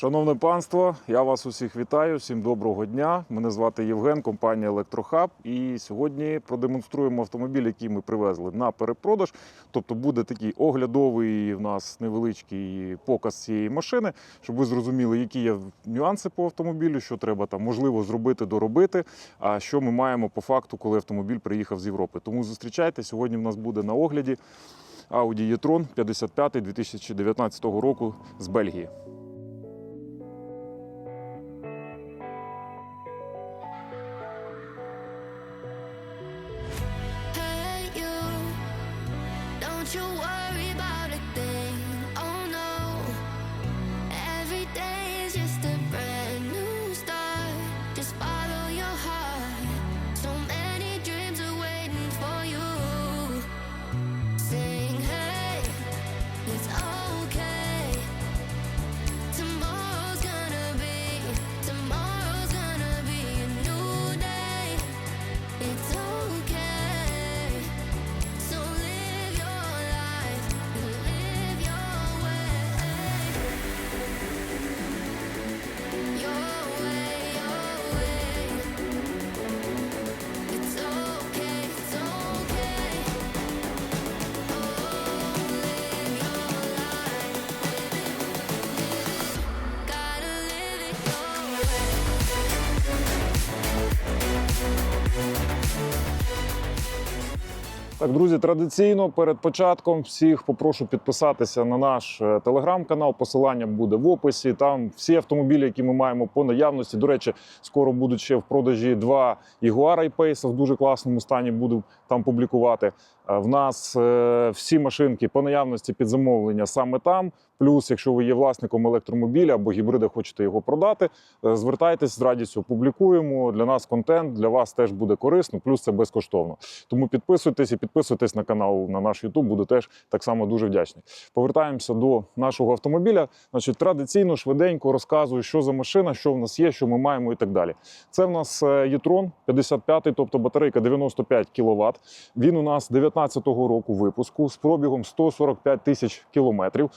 Шановне панство, я вас усіх вітаю. Всім доброго дня. Мене звати Євген, компанія Електрохаб. І сьогодні продемонструємо автомобіль, який ми привезли на перепродаж. Тобто буде такий оглядовий в нас невеличкий показ цієї машини, щоб ви зрозуміли, які є нюанси по автомобілю, що треба там можливо зробити, доробити. А що ми маємо по факту, коли автомобіль приїхав з Європи. Тому зустрічайте. Сьогодні в нас буде на огляді Audi e-tron 55 2019 року з Бельгії. it's down. Так, друзі, традиційно перед початком всіх попрошу підписатися на наш е, телеграм-канал. Посилання буде в описі. Там всі автомобілі, які ми маємо по наявності. До речі, скоро будуть ще в продажі два Jaguar I-Pace в дуже класному стані. Буду там публікувати. Е, В нас е, всі машинки по наявності під замовлення саме там. Плюс, якщо ви є власником електромобіля або гібрида, хочете його продати, е, звертайтесь з радістю. Публікуємо для нас контент. Для вас теж буде корисно. Плюс це безкоштовно. Тому підписуйтесь і підписуйтесь на канал на наш YouTube, буду теж так само дуже вдячний. Повертаємося до нашого автомобіля. Значить, традиційно швиденько розказую, що за машина, що в нас є, що ми маємо і так далі. Це в нас е, e-tron 55, тобто батарейка 95 кВт. Він у нас 19-го року випуску з пробігом 145 тисяч кілометрів.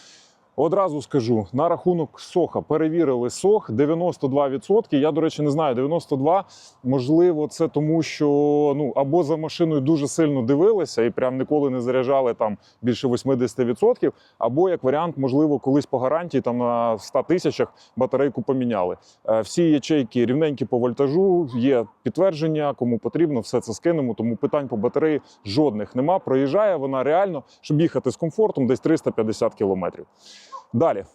Одразу скажу на рахунок соха. Перевірили сох 92%. Я, до речі, не знаю, 92%. Можливо, це тому, що ну або за машиною дуже сильно дивилися і прям ніколи не заряджали там більше 80%, або як варіант, можливо, колись по гарантії там на 100 тисячах батарейку поміняли. Е, Всі ячейки рівненькі по вольтажу, є підтвердження, кому потрібно, все це скинемо. Тому питань по батареї жодних нема. Проїжджає вона реально, щоб їхати з комфортом, десь 350 кілометрів. Далі.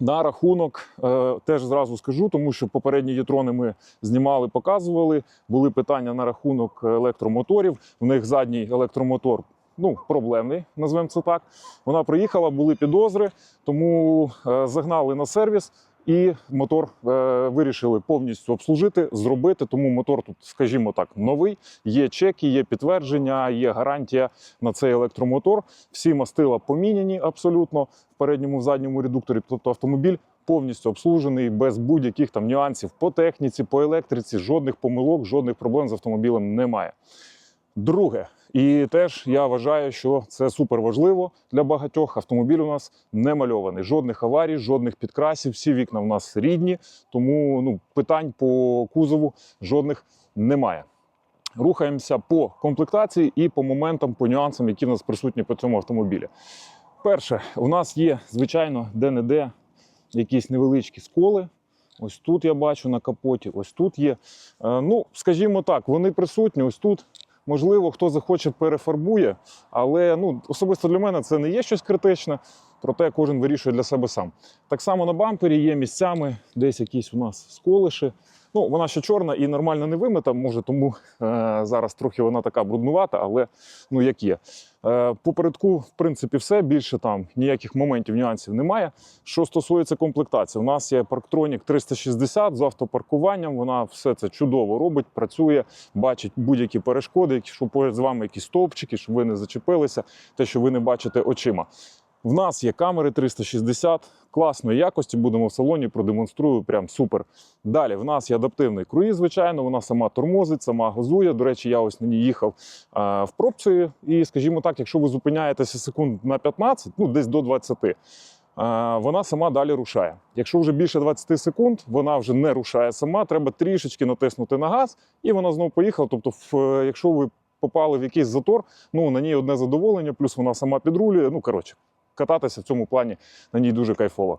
На рахунок е, теж зразу скажу, тому що попередні єтрони ми знімали, показували. Були питання на рахунок електромоторів. В них задній електромотор ну, проблемний, назвемо це так. Вона приїхала, були підозри, тому е, загнали на сервіс. І мотор е, вирішили повністю обслужити, зробити. Тому мотор тут, скажімо так, новий. Є чеки, є підтвердження, є гарантія на цей електромотор. Всі мастила поміняні абсолютно в передньому в задньому редукторі. Тобто автомобіль повністю обслужений без будь-яких там нюансів по техніці, по електриці, жодних помилок, жодних проблем з автомобілем немає. Друге, і теж я вважаю, що це супер важливо для багатьох. Автомобіль у нас не мальований. Жодних аварій, жодних підкрасів. Всі вікна в нас рідні, тому ну, питань по кузову жодних немає. Рухаємося по комплектації і по моментам, по нюансам, які в нас присутні по цьому автомобілі. Перше, у нас є, звичайно, де-не-де якісь невеличкі сколи. Ось тут я бачу на капоті, ось тут є. Е, Ну, скажімо так, вони присутні. Ось тут Можливо, хто захоче перефарбує, але ну особисто для мене це не є щось критичне, проте кожен вирішує для себе сам. Так само на бампері є місцями, десь якісь у нас сколиші. Ну, вона ще чорна і нормально не вимита, може, тому е, зараз трохи вона така бруднувата, але ну як є. Е, попередку, в принципі, все більше там ніяких моментів, нюансів немає. Що стосується комплектації, у нас є Parktronic 360 з автопаркуванням. Вона все це чудово робить, працює, бачить будь-які перешкоди, якщо поряд з вами якісь стовпчики, щоб ви не зачепилися, те, що ви не бачите очима. В нас є камери 360 класної якості. Будемо в салоні, продемонструю. Прям супер. Далі в нас є адаптивний круїз, звичайно. Вона сама тормозить, сама газує. До речі, я ось на ній їхав а, в пробці. І, скажімо так, якщо ви зупиняєтеся секунд на 15, ну десь до 20, вона сама далі рушає. Якщо вже більше 20 секунд, вона вже не рушає сама, треба трішечки натиснути на газ, і вона знову поїхала. Тобто, в- якщо ви попали в якийсь затор, ну на ній одне задоволення, плюс вона сама підрулює. Ну коротше, кататися в цьому плані на ній дуже кайфово.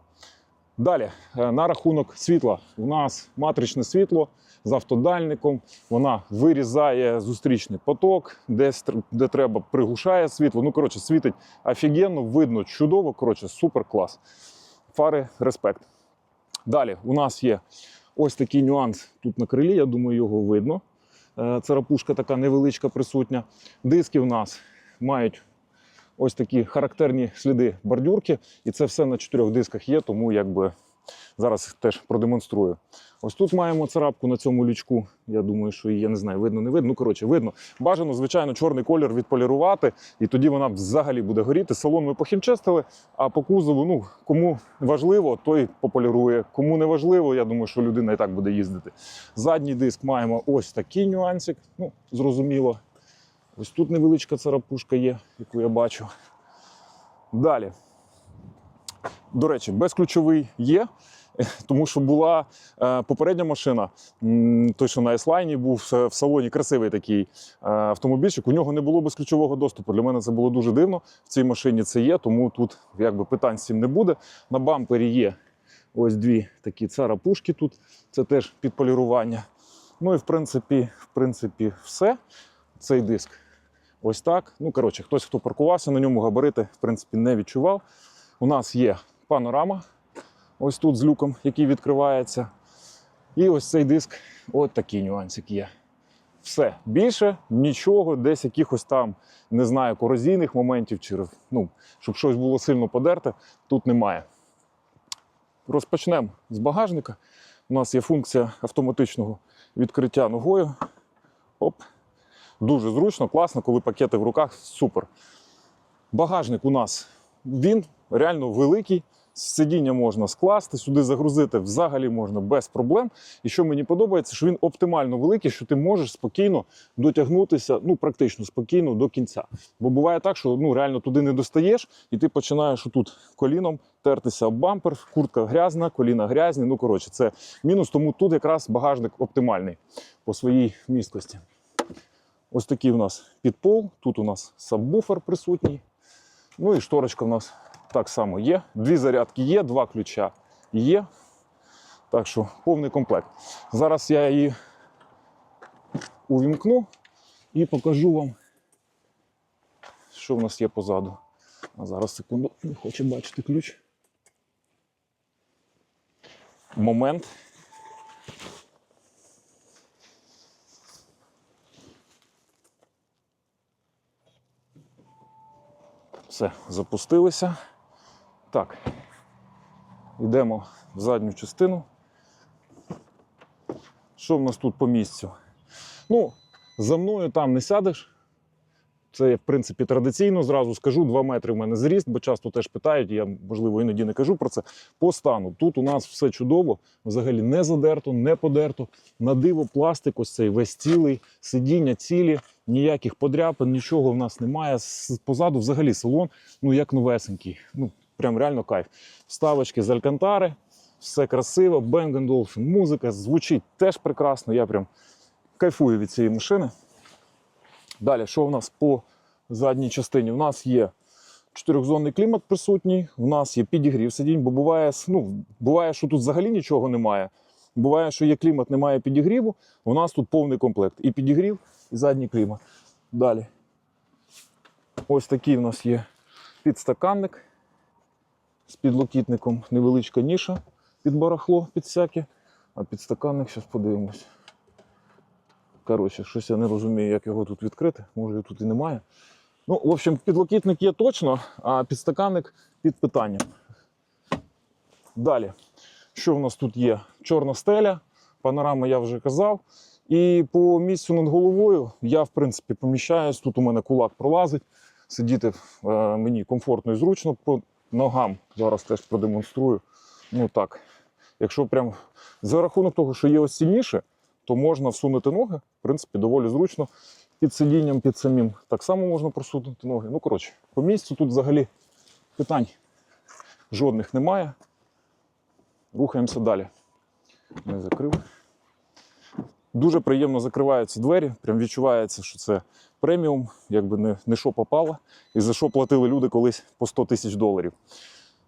Далі, е, на рахунок світла. У нас матричне світло з автодальником. Вона вирізає зустрічний поток, тр- де треба, приглушає світло. Ну, коротше, світить офігенно, видно чудово. Коротше, супер клас. Фари респект. Далі у нас є ось такий нюанс тут на крилі. Я думаю, його видно. Е, Царапушка така невеличка присутня. Диски в нас мають ось такі характерні сліди бордюрки, і це все на чотирьох дисках є, тому якби зараз теж продемонструю. Ось тут маємо царапку на цьому лючку. Я думаю, що її, я не знаю, видно, не видно. Ну, коротше, видно. Бажано, звичайно, чорний колір відполірувати, і тоді вона взагалі буде горіти. Салон ми похімчестили, а по кузову, ну, кому важливо, той пополірує. Кому не важливо, я думаю, що людина і так буде їздити. Задній диск маємо ось такий нюансик. Ну, зрозуміло. Ось тут невеличка царапушка є, яку я бачу. Далі. До речі, безключовий є, тому що була е, попередня машина, той, що на S-Line був е, в салоні красивий такий е, автомобільчик. У нього не було безключового доступу. Для мене це було дуже дивно. В цій машині це є, тому тут якби питань з цим не буде. На бампері є ось дві такі царапушки тут. Це теж підполірування. Ну і в принципі, в принципі, все. Цей диск ось так. Ну, коротше, хтось, хто паркувався на ньому, габарити, в принципі, не відчував. У нас є панорама, ось тут з люком, який відкривається. І ось цей диск, от такий нюансик є. Все. Більше нічого, десь якихось там, не знаю, корозійних моментів, чи ну, щоб щось було сильно подерте, тут немає. Розпочнемо з багажника. У нас є функція автоматичного відкриття ногою. Оп. Дуже зручно, класно, коли пакети в руках, супер. Багажник у нас він реально великий. Сидіння можна скласти, сюди загрузити взагалі можна без проблем. І що мені подобається, що він оптимально великий, що ти можеш спокійно дотягнутися, ну практично спокійно до кінця. Бо буває так, що ну реально туди не достаєш, і ти починаєш тут коліном тертися об бампер, куртка грязна, коліна грязні. Ну коротше, це мінус. Тому тут якраз багажник оптимальний по своїй місткості. Ось такий у нас підпол. Тут у нас сабвуфер присутній. Ну і шторочка у нас так само є. Дві зарядки є, два ключа є. Так що повний комплект. Зараз я її увімкну і покажу вам, що в нас є позаду. А зараз секунду, не хоче бачити ключ. Момент. Все, запустилися. Так. Йдемо в задню частину. Що в нас тут по місцю? Ну, за мною там не сядеш. Це, в принципі, традиційно, зразу скажу, 2 метри в мене зріст, бо часто теж питають, я, можливо, іноді не кажу про це. По стану. Тут у нас все чудово, взагалі не задерто, не подерто. На диво пластик, ось цей весь цілий, сидіння цілі, ніяких подряпин, нічого в нас немає. Позаду взагалі салон, ну як новесенький. Ну, прям реально кайф. Вставочки з алькантари, все красиво, Bang Olufsen, музика звучить теж прекрасно. Я прям кайфую від цієї машини. Далі, що в нас по задній частині? У нас є чотирьохзонний клімат присутній, у нас є підігрів сидінь, бо буває, ну, буває, що тут взагалі нічого немає. Буває, що є клімат, немає підігріву. У нас тут повний комплект. І підігрів, і задній клімат. Далі. Ось такий у нас є підстаканник з підлокітником, невеличка ніша під барахло, під всяке. А підстаканник, зараз подивимось. Коротше, щось я не розумію, як його тут відкрити. Може, його тут і немає. Ну, в общем, підлокітник є точно, а підстаканник під питанням. Далі. Що в нас тут є? Чорна стеля, панорама я вже казав. І по місцю над головою я, в принципі, поміщаюсь. Тут у мене кулак пролазить. Сидіти е, мені комфортно і зручно. По ногам зараз теж продемонструю. Ну так. Якщо прям за рахунок того, що є ось ніші, то можна всунути ноги, в принципі, доволі зручно. Під сидінням, під самим так само можна просунути ноги. Ну, коротше, по місцю тут взагалі питань жодних немає. Рухаємося далі. Не закрив. Дуже приємно закриваються двері. Прям відчувається, що це преміум, якби не, не що попало, і за що платили люди колись по 100 тисяч доларів.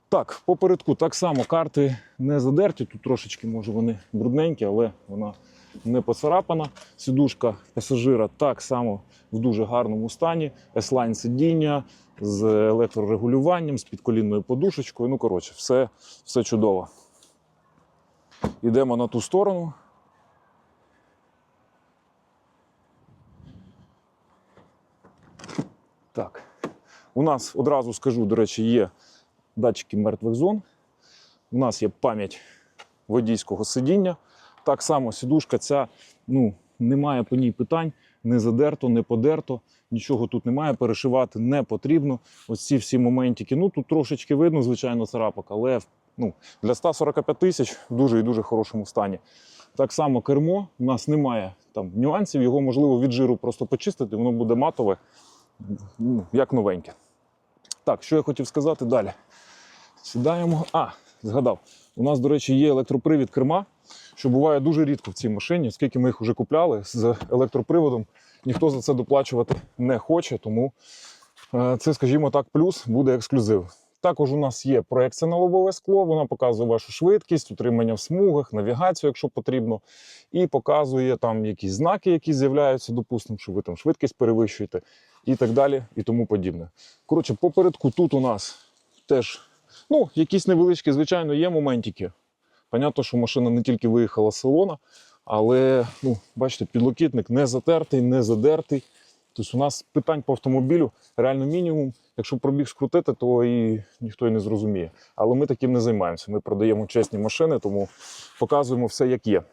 Так, попередку так само карти не задерті. Тут трошечки, може, вони брудненькі, але вона не поцарапана. Сідушка пасажира так само в дуже гарному стані. S-Line сидіння з електрорегулюванням, з підколінною подушечкою. Ну, коротше, все, все чудово. Йдемо на ту сторону. Так. У нас одразу скажу, до речі, є датчики мертвих зон. У нас є пам'ять водійського сидіння. Так само сідушка ця, ну, немає по ній питань, не задерто, не подерто, нічого тут немає, перешивати не потрібно. Ось ці всі моментики. Ну, тут трошечки видно, звичайно, царапок, але ну, для 145 тисяч в дуже і дуже хорошому стані. Так само кермо, у нас немає там нюансів, його можливо від жиру просто почистити, воно буде матове, ну, як новеньке. Так, що я хотів сказати далі. Сідаємо. А, згадав. У нас, до речі, є електропривід керма, що буває дуже рідко в цій машині, оскільки ми їх вже купляли з електроприводом. Ніхто за це доплачувати не хоче, тому е, це, скажімо так, плюс буде ексклюзив. Також у нас є проекція на лобове скло, вона показує вашу швидкість, утримання в смугах, навігацію, якщо потрібно, і показує там якісь знаки, які з'являються, допустимо, що ви там швидкість перевищуєте, і так далі, і тому подібне. Коротше, попередку тут у нас теж ну, якісь невеличкі, звичайно, є моментики. Понятно, що машина не тільки виїхала з салона, але ну, бачите, підлокітник не затертий, не задертий. Тобто у нас питань по автомобілю реально мінімум. Якщо пробіг скрутити, то і ніхто і не зрозуміє. Але ми таким не займаємося. Ми продаємо чесні машини, тому показуємо все, як є.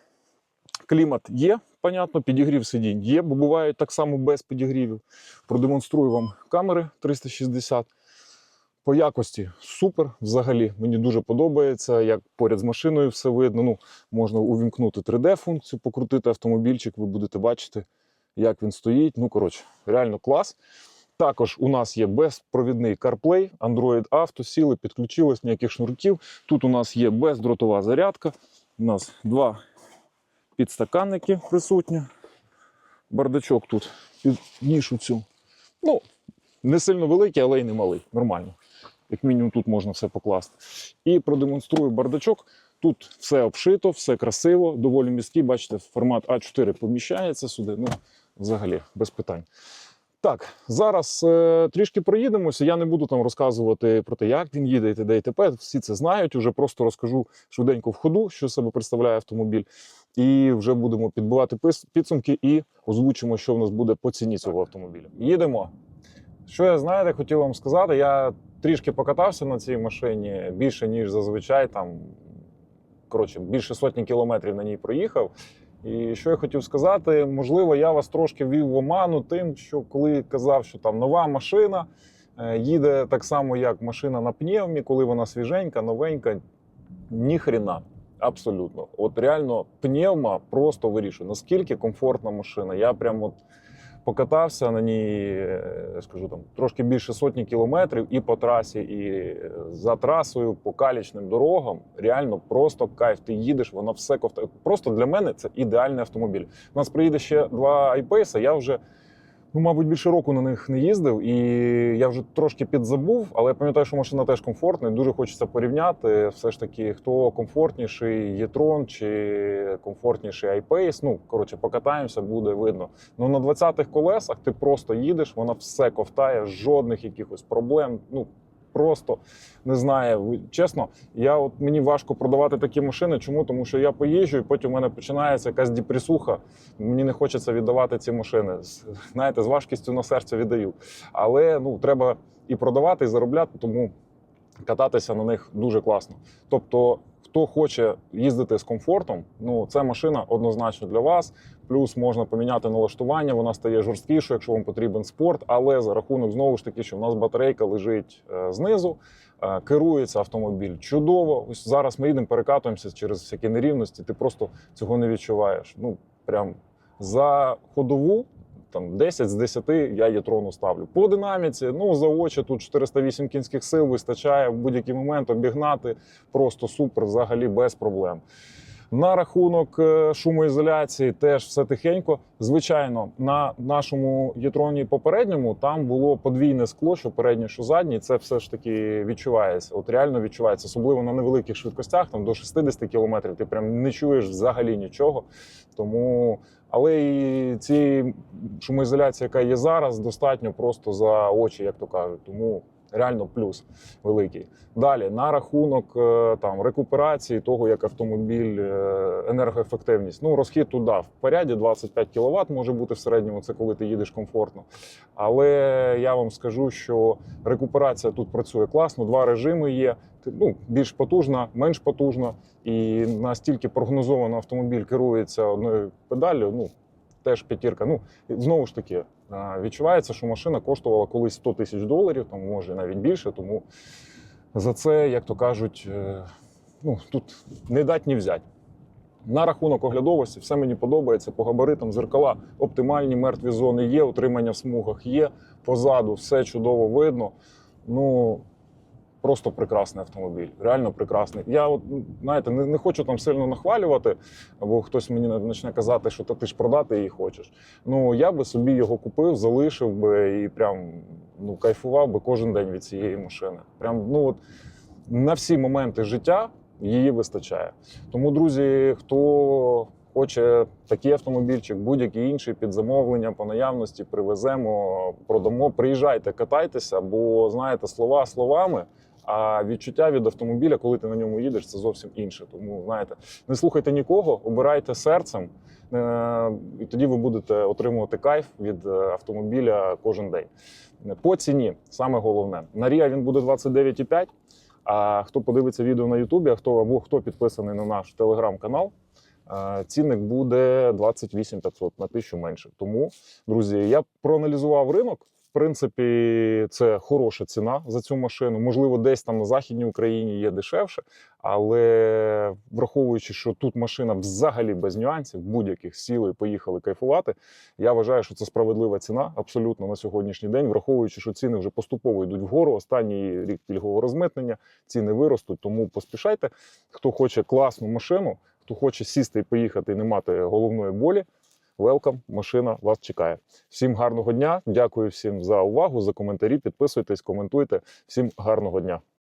Клімат є, понятно, підігрів сидінь є, бо бувають так само без підігрівів. Продемонструю вам камери 360. По якості супер взагалі. Мені дуже подобається, як поряд з машиною все видно. Ну, можна увімкнути 3D-функцію, покрутити автомобільчик, ви будете бачити, як він стоїть. Ну, коротше, реально клас. Також у нас є безпровідний CarPlay, Android Auto, сіли, підключилось, ніяких шнурків. Тут у нас є бездротова зарядка. У нас два підстаканники присутні. Бардачок тут під нішу цю. Ну, не сильно великий, але й не малий. Нормально. Як мінімум, тут можна все покласти. І продемонструю бардачок. Тут все обшито, все красиво, доволі місткий. Бачите, формат А4 поміщається сюди. Ну, взагалі, без питань. Так, зараз е, трішки проїдемося. Я не буду там розказувати про те, як він їде і т.д. і т.п. Всі це знають. Уже просто розкажу швиденько в ходу, що себе представляє автомобіль. І вже будемо підбивати підсумки і озвучимо, що в нас буде по ціні цього автомобіля. Їдемо. Що я знаєте, хотів вам сказати. Я трішки покатався на цій машині більше, ніж зазвичай. Там коротше, більше сотні кілометрів на ній проїхав. І що я хотів сказати, можливо, я вас трошки ввів в оману тим, що коли казав, що там нова машина е, їде так само, як машина на пневмі, коли вона свіженька, новенька. Ніхрена. Абсолютно. От реально пневма просто вирішує, наскільки комфортна машина. Я прям от покатався на ній, е, скажу там, трошки більше сотні кілометрів і по трасі, і е, за трасою, по калічним дорогам. Реально просто кайф. Ти їдеш, воно все ковта. Просто для мене це ідеальний автомобіль. У нас приїде ще два айпейса. Я вже. Ну, мабуть, більше року на них не їздив, і я вже трошки підзабув, але я пам'ятаю, що машина теж комфортна. і Дуже хочеться порівняти. Все ж таки, хто комфортніший Єтрон чи комфортніший iPace. Ну, коротше, покатаємося, буде видно. Ну на 20-х колесах ти просто їдеш, вона все ковтає, жодних якихось проблем. Ну просто не знаю. Чесно, я от мені важко продавати такі машини. Чому? Тому що я поїжджу, і потім у мене починається якась депресуха. Мені не хочеться віддавати ці машини. Знаєте, з важкістю на серце віддаю. Але ну треба і продавати, і заробляти, тому кататися на них дуже класно. Тобто, хто хоче їздити з комфортом, ну це машина однозначно для вас. Плюс можна поміняти налаштування, вона стає жорсткішою, якщо вам потрібен спорт. Але за рахунок знову ж таки, що в нас батарейка лежить е, знизу, е, керується автомобіль чудово. Ось зараз ми їдемо, перекатуємося через всякі нерівності. Ти просто цього не відчуваєш. Ну прям за ходову там 10 з 10 я Єтрону ставлю. По динаміці, ну за очі тут 408 кінських сил вистачає в будь-який момент обігнати просто супер, взагалі без проблем. На рахунок е, шумоізоляції теж все тихенько. Звичайно, на нашому єтроні попередньому там було подвійне скло, що переднє, що заднє. Це все ж таки відчувається. От реально відчувається, особливо на невеликих швидкостях, там до 60 кілометрів. Ти прям не чуєш взагалі нічого. Тому, але і цієї шумоізоляції, яка є зараз, достатньо просто за очі, як то кажуть. Тому реально плюс великий. Далі на рахунок е, там рекуперації того, як автомобіль е, енергоефективність. Ну розхід туди в поряді 25 кВт може бути в середньому. Це коли ти їдеш комфортно. Але я вам скажу, що рекуперація тут працює класно. Два режими є. Ну, більш потужна, менш потужна, і настільки прогнозовано автомобіль керується одною педаллю. Ну теж п'ятірка. Ну знову ж таки відчувається, що машина коштувала колись 100 тисяч доларів, там може навіть більше. Тому за це, як то кажуть, е, ну тут не дать ні взять. На рахунок оглядовості, все мені подобається. По габаритам зеркала оптимальні мертві зони є, утримання в смугах є. Позаду все чудово видно. Ну просто прекрасний автомобіль. Реально прекрасний. Я от знаєте, не, не хочу там сильно нахвалювати, або хтось мені почне казати, що ти ж продати її хочеш. Ну я би собі його купив, залишив би і прям ну кайфував би кожен день від цієї машини. Прям ну от на всі моменти життя її вистачає. Тому, друзі, хто хоче такий автомобільчик, будь-який інший під замовлення по наявності, привеземо, продамо. Приїжджайте, катайтеся, бо знаєте, слова словами. А відчуття від автомобіля, коли ти на ньому їдеш, це зовсім інше. Тому знаєте, не слухайте нікого, обирайте серцем, е, і тоді ви будете отримувати кайф від е, автомобіля кожен день. По ціні саме головне на Ріа він буде 29,5. А хто подивиться відео на Ютубі, а хто або хто підписаний на наш телеграм-канал, цінник буде 28 500 на тисячу менше. Тому, друзі, я проаналізував ринок. В принципі, це хороша ціна за цю машину. Можливо, десь там на західній Україні є дешевше, але враховуючи, що тут машина взагалі без нюансів, будь-яких сіли, поїхали кайфувати. Я вважаю, що це справедлива ціна абсолютно на сьогоднішній день, враховуючи, що ціни вже поступово йдуть вгору. Останній рік пільгового розмитнення, ціни виростуть, тому поспішайте. Хто хоче класну машину, хто хоче сісти і поїхати і не мати головної болі. Велкам, машина вас чекає. Всім гарного дня. Дякую всім за увагу, за коментарі. Підписуйтесь, коментуйте. Всім гарного дня.